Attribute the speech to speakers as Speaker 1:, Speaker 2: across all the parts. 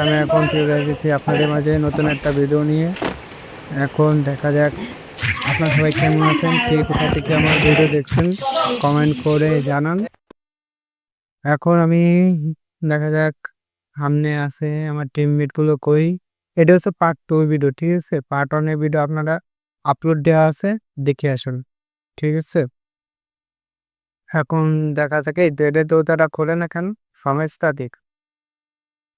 Speaker 1: আমি এখন চলে এসেছি আপনাদের মাঝে নতুন একটা ভিডিও নিয়ে। এখন দেখা যাক আপনার সবাই কেমন আছেন, কে কোথা থেকে আমার ভিডিও দেখছেন কমেন্ট করে জানান। এখন আমি দেখা যাক সামনে আছে আমার টিমমেটগুলো কই। এটা হচ্ছে পার্ট টু ভিডিও ঠিক আছে? পার্ট ওয়ানের ভিডিও আপনারা আপলোড দেওয়া আছে, দেখে আসুন, ঠিক আছে? এখন দেখা যাক, এই এটা তো তারা খোলে না কেন? সমস্যা দেখ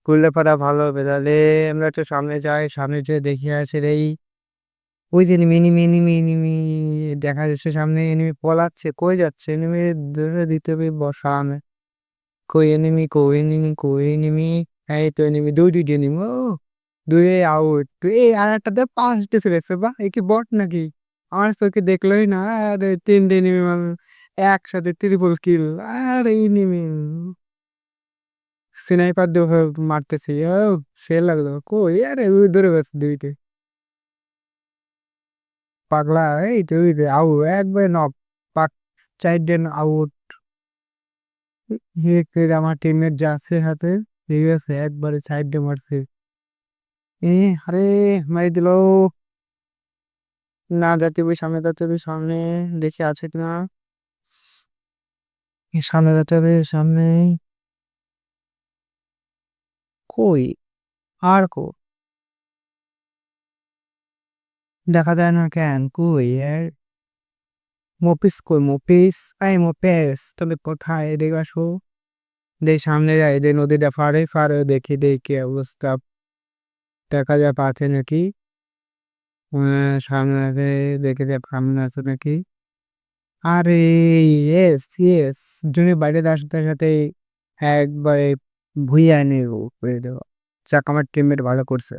Speaker 1: করলে পারা ভালো হবে। তাহলে আমরা একটু সামনে যাই, সামনে যেয়ে দেখে আসি এই ওই যে মিনি মিনি মিনি দেখা যাচ্ছে সামনে। এনিমি পলাচ্ছে, কই যাচ্ছে? এনিমি ধরে দিতে হবে বসা আমি কই এনিমি কই এনিমি কই এনিমি? এই তো এনিমি, দুই, দুইটি এনিমি, ও, দুই আউট এই আর একটা দেখ, পাঁচটা ফেলেছে, বা, এ কি বট নাকি? আমার চোখে দেখলোই না, আরে তিনটে এনিমি একসাথে ত্রিপল কিল আর এনিমি। স্নাইপার দিয়ে মারতেছি। সে লাগল। কই? আরে ওই ধরে গেছে দুইতে। পাগলা, এই তো ওই যে আউ একবার নক পাক চারটে আউট আমার টিমের যা আছে হাতে, ঠিক আছে, একবারে সাইডে মারছে। এ, আরে, মারি দিল। না, যাতে ওই সামনে, যাতে হবে সামনে, দেখে আছে কিনা। সামনে, যাতে সামনে। কই? আর কো? দেখা যায় না কেন? কই? এর মপিস কই? মপিস এই মপিস তুমি কোথায়? এদিকে আসো। দেখ সামনে যাই যে নদীটা ফাড়ে ফাড়ে দেখি দেখি অবস্থা। দেখা যায় পাথে নাকি? আহ, সামনে আছে দেখে যায় সামনে আছে নাকি? আরে ইয়েস ইয়েস জুনি বাইরে আসতে সাথে একবারে ভুইয়া নিয়ে করে দেওয়া যাক আমার টিমমেট ভালো করছে।